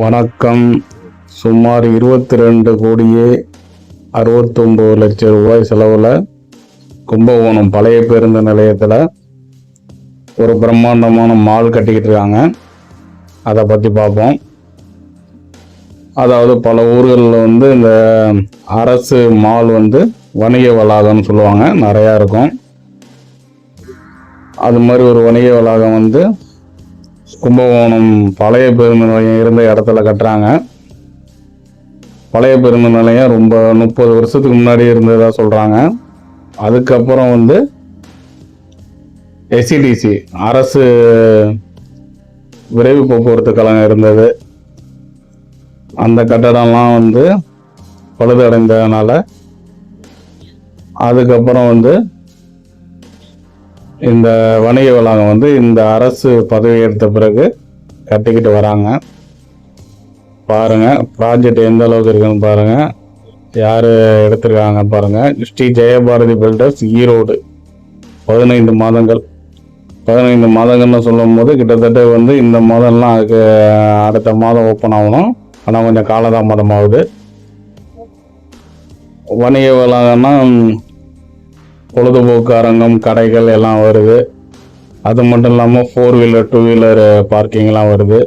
வணக்கம். சுமார் இருபத்தி ரெண்டு கோடியே அறுபத்தொம்போது லட்சம் ரூபாய் செலவில் கும்பகோணம் பழைய பேருந்து நிலையத்தில் ஒரு பிரம்மாண்டமான மால் கட்டிக்கிட்டு இருக்காங்க. அதை பற்றி பார்ப்போம் அதாவது பல ஊர்களில் வந்து இந்த அரசு மால் வந்து வணிக வளாகம்னு சொல்லுவாங்க. நிறையா இருக்கும். அது மாதிரி ஒரு வணிக வளாகம் வந்து கும்பகோணம் பழைய பேருந்து நிலையம் இருந்த இடத்துல கட்டுறாங்க. பழைய பேருந்து நிலையம் ரொம்ப முப்பது வருஷத்துக்கு முன்னாடி இருந்ததாக சொல்கிறாங்க அதுக்கப்புறம் வந்து எஸ்சிடிசி அரசு விரைவு போக்குவரத்து கழகம் இருந்தது. அந்த கட்டடம்லாம் வந்து பழுதடைந்ததுனால அதுக்கப்புறம் வந்து இந்த வணிக வளாகம் வந்து இந்த அரசு பதவி எடுத்த பிறகு கட்டிக்கிட்டு வராங்க. பாருங்கள் ப்ராஜெக்ட் எந்த அளவுக்கு இருக்குன்னு பாருங்கள் யார் எடுத்திருக்காங்க பாருங்கள் ஸ்ரீ ஜெயபாரதி பில்டர்ஸ் ஈரோடு பதினைந்து மாதங்கள். பதினைந்து மாதங்கள்னு சொல்லும் போது கிட்டத்தட்ட வந்து இந்த மாதம்லாம் அதுக்கு அடுத்த மாதம் ஓப்பன் ஆகணும். ஆனால் கொஞ்சம் காலதாமதமாகுது. வணிக வளாகம்னா பொழுதுபோக்கு அரங்கம் கடைகள் எல்லாம் வருது. அது மட்டும் இல்லாமல் ஃபோர் வீலர் டூ வீலர் பார்க்கிங்லாம் வருது.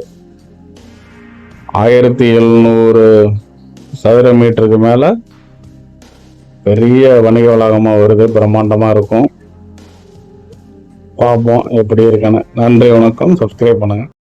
ஆயிரத்தி எழுநூறு சதுர மீட்டருக்கு மேலே பெரிய வணிக வளாகமாக வருது. பிரம்மாண்டமாக இருக்கும். பார்ப்போம் எப்படி இருக்குன்னு. நன்றி வணக்கம். சப்ஸ்கிரைப் பண்ணுங்கள்